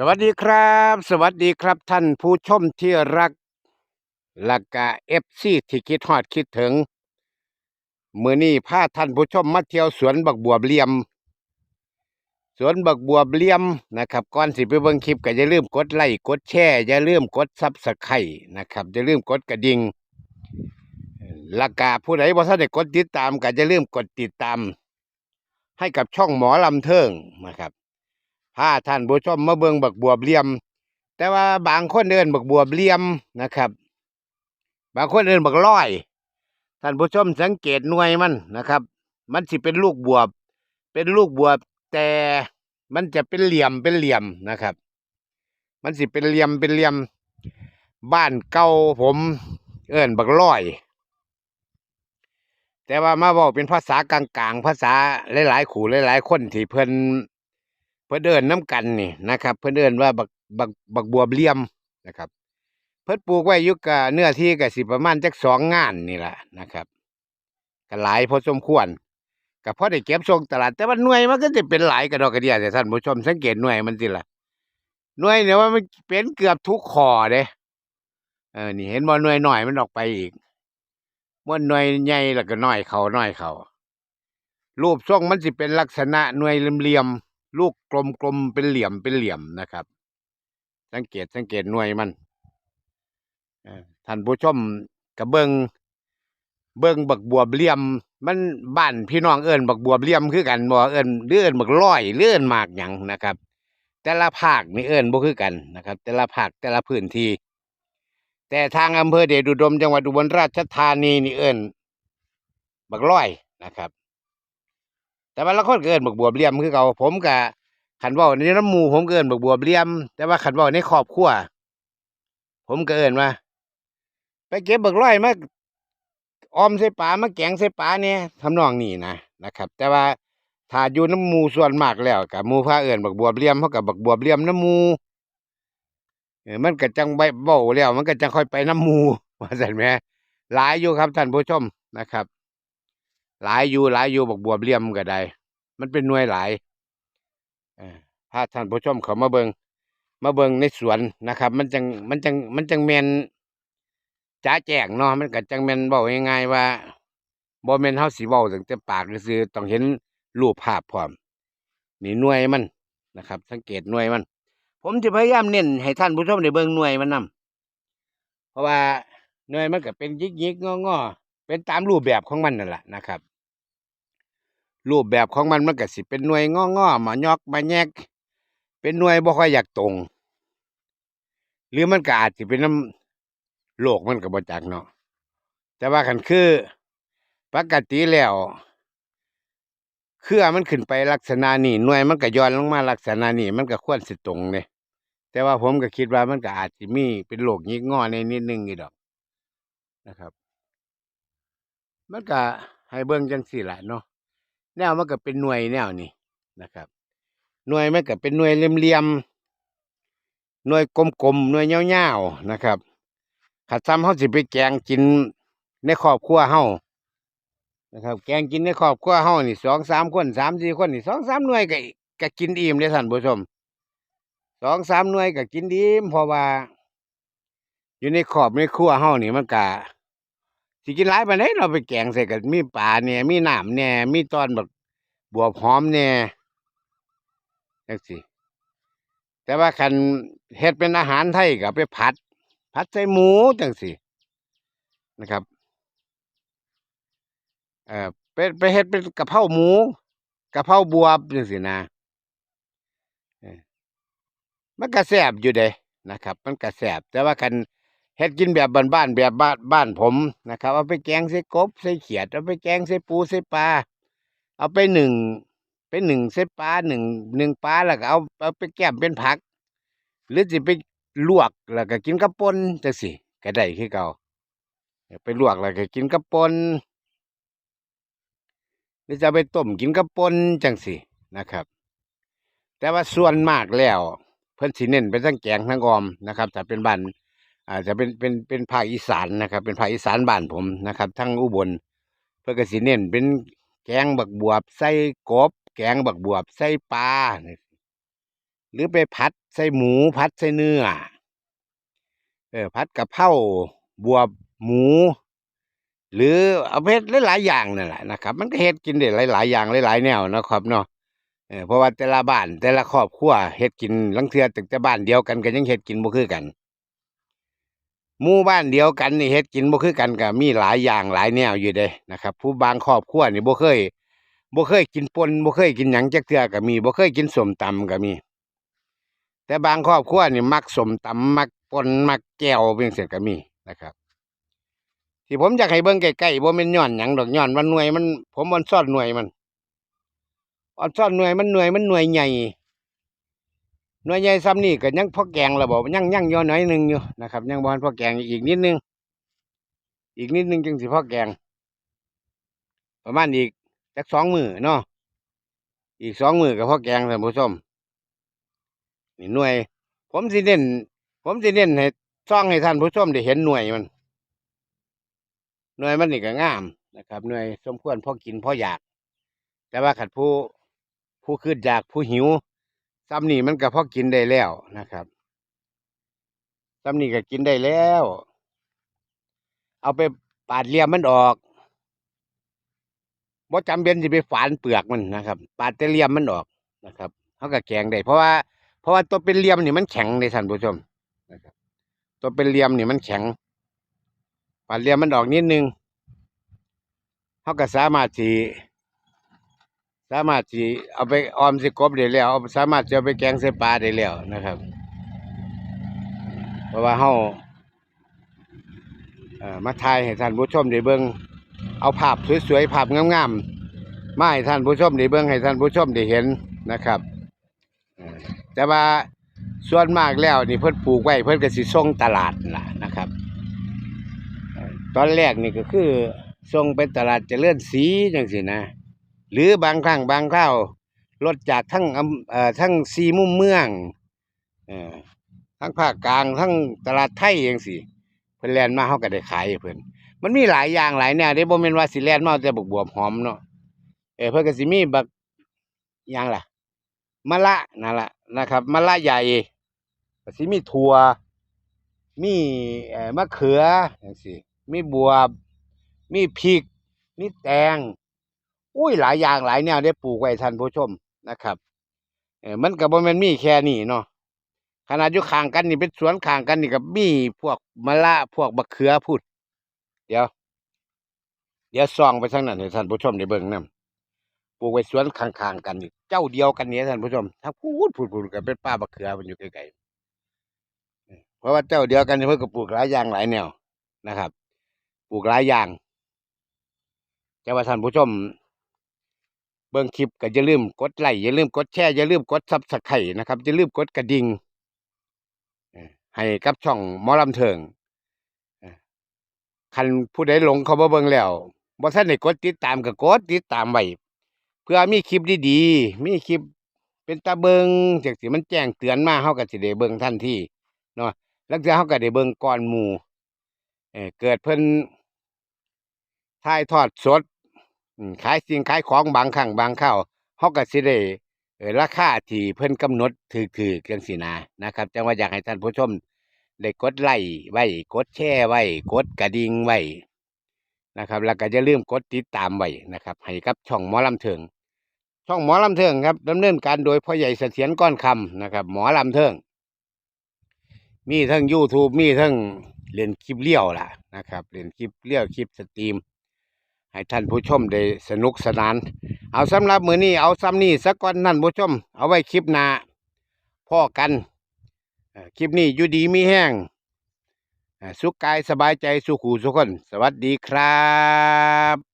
สวัสดีครับ สวัสดีครับท่านผู้ชมที่รักละกะเอฟซีที่คิดฮอดคิดถึง มือนี้พาท่านผู้ชมมาเที่ยวสวนบักบัวเลียม สวนบักบัวเลียมนะครับก่อนสิไปเบิ่งคลิปก็อย่าลืมกดไลค์กดแชร์อย่าลืมกดซับสไครต์นะครับอย่าลืมกดกระดิ่งละกะผู้ใดบ่ทันได้กดติดตามก็อย่าลืมกดติดตาม ให้กับช่องหมอลำเทิงนะครับ พาท่านผู้ชมมาเบิ่งบักบวบเหลี่ยม แต่ว่าบางคนเดินบักบวบเหลี่ยมนะครับ บางคนเดินบักร้อย ท่านผู้ชมสังเกตหน่วยมันนะครับ มันสิเป็นลูกบวบ เป็นลูกบวบแต่มันจะเป็นเหลี่ยมเป็นเหลี่ยมนะครับ มันสิเป็นเหลี่ยมเป็นเหลี่ยม บ้านเก่าผม เอิ้นบักร้อย แต่ว่ามาบอกเป็นภาษากลางๆ ภาษาหลายๆขู่หลายๆคนที่เพิ่น เพิ่นเดินน้ำกันนี่นะครับ เพิ่นเดินว่าบักบักบักบัวเลี่ยมนะครับ เพิ่นปลูกไว้ยู่กับเนื้อที่ก็สิประมาณจักสองงานนี่แหละนะครับก็หลายพอสมควรก็พอได้เก็บส่งตลาด แต่ว่าหน่วยมันก็จะเป็นหลายกระดอกกระเดียแต่ท่านผู้ชมสังเกตหน่วยมันสิล่ะหน่วยเนี่ยว่ามันเป็นเกือบทุกคอเด้เออนี่เห็นบ่หน่วยหน่อยมันออกไปอีกม่วนหน่วยใหญ่แล้วก็น้อยเขาน้อยเขารูปทรงมันสิเป็นลักษณะหน่วยเหลี่ยมๆ ลูกกลมๆเป็นเหลี่ยมเป็นเหลี่ยมนะครับ สังเกตสังเกตหน่วยมันท่านผู้ชมกระเบิงเบิงบักบวบเหลี่ยม มันบ้านพี่น้องเอิ้นบักบวบเหลี่ยมคือกันบ่เอิ้นหรือเอิ้นบักร้อยหรือเอิ้นมากหยังนะครับ แต่ละภาคนี่เอิ้นบ่คือกันนะครับ แต่ละภาคแต่ละพื้นที่ แต่ทางอำเภอเดชอุดมจังหวัดอุบลราชธานีนี่เอิ้นบักร้อยนะครับ แต่ว่าละคนเอิ้นบักบวบเหลี่ยมคือเก่าผมก็ขันเว้าในน้ำมูผมเอิ้นบักบวบเหลี่ยม แต่ว่าขันเว้าในครอบครัวผมเอิ้นว่าไปเก็บบักร้อยมาออมใส่ปลามาแกงใส่ปลาเนี่ยทำนองนี้นะนะครับ แต่ว่าถ้าอยู่น้ำมูส่วนมากแล้วกับมู่พาเอิ้นบักบวบเหลี่ยมเฮากับบักบวบเหลี่ยมน้ำมูมันก็จังใบเบาแล้ว มันก็จังค่อยไปน้ำมู่ว่าซั่นแหมหลายอยู่ครับท่านผู้ชมนะครับ หลายอยู่หลายอยู่บักบวบเหลี่ยมก็ได้ มันเป็นหน่วยหลายพาท่านผู้ชมเขามาเบิงมาเบิงในสวนนะครับ มันจังมันจังมันจังแมนจ้าแจงเนาะมันก็จังแมนบอกง่ายๆว่าบ่แม่นเฮาสิเว้าตั้งแต่ปากซื่อต้องเห็นรูปภาพพร้อมนี่หน่วยมันนะครับ สังเกตหน่วยมัน ผมจะพยายามเน้นให้ท่านผู้ชมได้เบิ่งหน่วยมันนํเพราะว่าหน่วยมันก็เป็นยิกๆงอๆเป็นตามรูปแบบของมันนั่นแหละนะครับ รูปแบบของมันมันก็สิ เป็นหน่วยงอๆมายอกมาแยก เป็นหน่วยบ่ค่อยอยากตรง หรือมันก็อาจสิเป็นน้ำโลกมันก็บ่จักเนาะแต่ว่าคันคือ ปกติแล้วเครือมันขึ้นไปลักษณะนี้หน่วยมันก็ย้อนลงมาลักษณะนี้มันก็ควรสิตรงเลยแต่ว่าผมก็คิดว่ามันก็อาจสิมีเป็นโลกยิกงอในนิดนึงนี่ดอกนะครับ มันก็ให้เบิ่งจังซี่ล่ะเนาะ แนวมันก็เป็นหน่วยแนวนี้นะครับ หน่วยมันก็เป็นหน่วยเหลี่ยมๆหน่วยกลมๆหน่วยยาวๆนะครับขัดซ้ำเฮาสิไปแกงกินในครอบครัวเฮานะครับ แกงกินในครอบครัวเฮานี่สองสามคนสามสี่คนนี่สองสามหน่วยก็ก็กินอิ่มเลยท่านผู้ชมสองสามหน่วยก็กินอิ่มเพราะว่า อยู่ในครอบในครัวเฮานี่มันก็ สิกินหลายปานใดเราไปแกงใส่กับมีปลาเนี่ยมีน้ำเนี่ยมีตอนแบบบวบหอมเนี่ยจังซี่แต่ว่าคันเฮ็ดเป็นอาหารไทยก็เอาไปผัด ผัดใส่หมูจังซี่นะครับเอ่อเป็นไปเฮ็ดเป็นกะเพราหมูกะเพราบวบจังซี่นะมันก็แซ่บอยู่เด้นะครับ มันก็แซ่บแต่ว่าคัน เฮ็ดกินแบบบ้านๆแบบบ้านบ้านผมนะครับ เอาไปแกงใส่กบใส่เขียด เอาไปแกงใส่ปูใส่ปลาเอาไปหนึ่งไปหนึ่งใส่ปลาหนึ่งหนึ่งปลาแล้วก็เอาเอาไปแก้มเป็นผัก หรือสิไปลวกแล้วก็กินกับป่นจังซี่ก็ได้คือเก่าไปลวกแล้วก็กินกับป่นหรือจะไปต้มกินกับป่นจังสินะครับ แต่ว่าส่วนมากแล้ว เพิ่นสิเน้นไปทั้งแกงทั้งออมนะครับถ้าเป็นบ้าน อาจจะเป็นเป็นเป็นภาคอีสานนะครับ เป็นภาคอีสานบ้านผมนะครับทั้งอุบลเพิ่นก็สิเน้นเป็นแกงบักบวบใส่กบ แกงบักบวบใส่ปลาหรือไปผัดใส่หมูผัดใส่เนื้อเออผัดกะเพราบวบหมู หรือเอาเฮ็ดหลายๆอย่างนั่นแหละนะครับ มันก็เฮ็ดกินได้หลายๆอย่างหลายๆแนวนะครับเนาะเออเพราะว่าแต่ละบ้านแต่ละครอบครัวเฮ็ดกินลังเทือตึกแต่บ้านเดียวกันก็ยังเฮ็ดกินบ่คือกัน หมู่บ้านเดียวกันนี่เฮ็ดกินบ่คือกันก็มีหลายอย่างหลายแนวอยู่เด้นะครับ ผู้บางครอบครัวนี่บ่เคยบ่เคยกินป่นบ่เคยกินหยังจักเทื่อก็มีบ่เคยกินส้มตำก็มี แต่บางครอบครัวนี่มักส้มตำมักป่นมักแก้วเป็นเสร็จก็มีนะครับ ที่ผมอยากให้เบิ่งใกล้ๆบ่แม่นย้อนหยังดอกย้อนว่าหน่วยมัน ผมมันซ่อนหน่วยมันอ่อนซ่อนหน่วยมันหน่วยมันหน่วยใหญ่ หน่วยใหญ่ซ้ำนี่ก็ยังพ่อแกงแล้วบ่ยังยังย่อน้อยหนึ่งอยู่นะครับยังบ่ทันพอแกงอีกนิดนึง อีกนิดนึงจึงสิพ่อแกง ประมาณอีกจักสองมือเนาะอีกสองมือก็พอแกงท่านผู้ชมนี่หน่วย ผมสิเน้นผมสิเน้นให้ซ่องให้ท่านผู้ชมได้เห็นหน่วยมัน หน่วยมันนี่ก็งามนะครับหน่วยสมควรพอกินพออยาก แต่ว่าขัดผู้ผู้คืดอยากผู้หิว ซ้ำนี่มันก็พอกินได้แล้วนะครับซ้ำนี่ก็กินได้แล้ว เอาไปปาดเลียมมันออกบ่จำเป็นสิไปฝานเปลือกมันนะครับ ปาดแต่เลียมมันออกนะครับเขาก็แกงได้เพราะว่าเพราะว่าตัวเป็นเลียมนี่มันแข็งในท่านผู้ชมนะครับ ตัวเป็นเลียมนี่มันแข็ง ปาดเลียมมันออกนิดนึงเขาก็สามารถที่ สามารถที่เอาไปออมสิกบได้แล้วเอาสามารถจะเอาไปแกงใส่ปลาได้แล้วนะครับ เพราะว่าเขาเอ่อมาถ่ายให้ท่านผู้ชมได้เบิ่งเอาภาพสวยๆภาพงามๆมาให้ท่านผู้ชมได้เบิ่งให้ท่านผู้ชมได้เห็นนะครับแต่ว่าส่วนมากแล้วนี่เพิ่นปลูกไว้เพิ่นก็สิส่งตลาดนั่นล่ะนะครับ ตอนแรกนี่ก็คือส่งไปตลาดจเจริญศรีจังสินะ หรือบางครั้งบางคราวรถจากทั้งเอ่อทั้งสีมุมเมืองเอ่อทั้งภาคกลางทั้งตลาดไทยจังสิเพิ่นแลนมาเฮาก็ได้ขายเพิ่อนมันมีหลายอย่างหลายแนวเด้บ่แม่นว่าสิแลนมาแต่บักบวบหอมเนาะเออเพิ่นก็สิมีบักหยังล่ะมะละนั่นละนะครับมะละใหญ่ก็สิมีถั่วมีเอ่อมะเขือจังซี่มีบวบ มีพริก มีแตง อุ้ยหลายอย่างหลายแนวได้ปลูกไว้ท่านผู้ชมนะครับ เออมันก็บ่แม่นมีแค่นี้เนาะขนาดอยู่ข้างกันนี่เป็นสวนข้างกันนี่ก็มีพวกมะละพวกบักเขือพูดเดี๋ยว เดี๋ยวส่องไปทางนั้นให้ท่านผู้ชมได้เบิ่งนํปลูกไว้สวนข้างๆกันนี่เจ้าเดียวกันนี่ท่านผู้ชมถ้าพูดพูดพูดก็เป็นป้าบักเขือมันอยู่ไกลๆเพราะว่าเจ้าเดียวกันนี่เพิ่นก็ปลูกหลายอย่างหลายแนวนะครับ ปลูกหลายอย่างแต่ว่าท่านผู้ชม เบิ่งคลิปก็อย่าลืมกดไลค์อย่าลืมกดแชร์อย่าลืมกดซับสไครต์นะครับอย่าลืมกดกระดิ่งให้กับช่องหมอลำเทิงคันผู้ใดหลงเขามาเบิ่งแล้วบ่ทันได้กดติดตามก็กดติดตามไว้เพื่อมีคลิปดีๆมีคลิปเป็นตาเบิงจักสิมันแจ้งเตือนมาเฮาก็สิได้เบิ่งทันทีเนาะแล้วเทื่อเฮาก็ได้เบิ่งก่อนหมู่เอ่อเกิดเพิ่นถ่ายทอดสด ขายสิ่งขายของบางครั้งบางคราวเฮาก็สิได้เอ่อราคาที่เพิ่นกำหนดถูกๆจังซี่นะนะครับจังว่าอยากให้ท่านผู้ชมได้กดไลค์ไว้กดแชร์ไว้กดกระดิ่งไว้นะครับแล้วก็อย่าลืมกดติดตามไว้นะครับ ให้กับช่องหมอลำเทิง ช่องหมอลำเทิงครับดำเนินการโดยพ่อใหญ่เสถียรก้อนคำนะครับ หมอลำเทิง มีทั้ง YouTube มีทั้งเล่นคลิปเลี้ยวล่ะนะครับเล่นคลิปเลี้ยวคลิปสตรีม ให้ท่านผู้ชมได้สนุกสนาน เอาสำหรับมือนี้เอาซ้ำนี้สักก่อนท่านผู้ชม เอาไว้คลิปหน้าพ่อกันคลิปนี้อยู่ดีมีแห้งสุขกายสบายใจสุขหูสุขคน สวัสดีครับ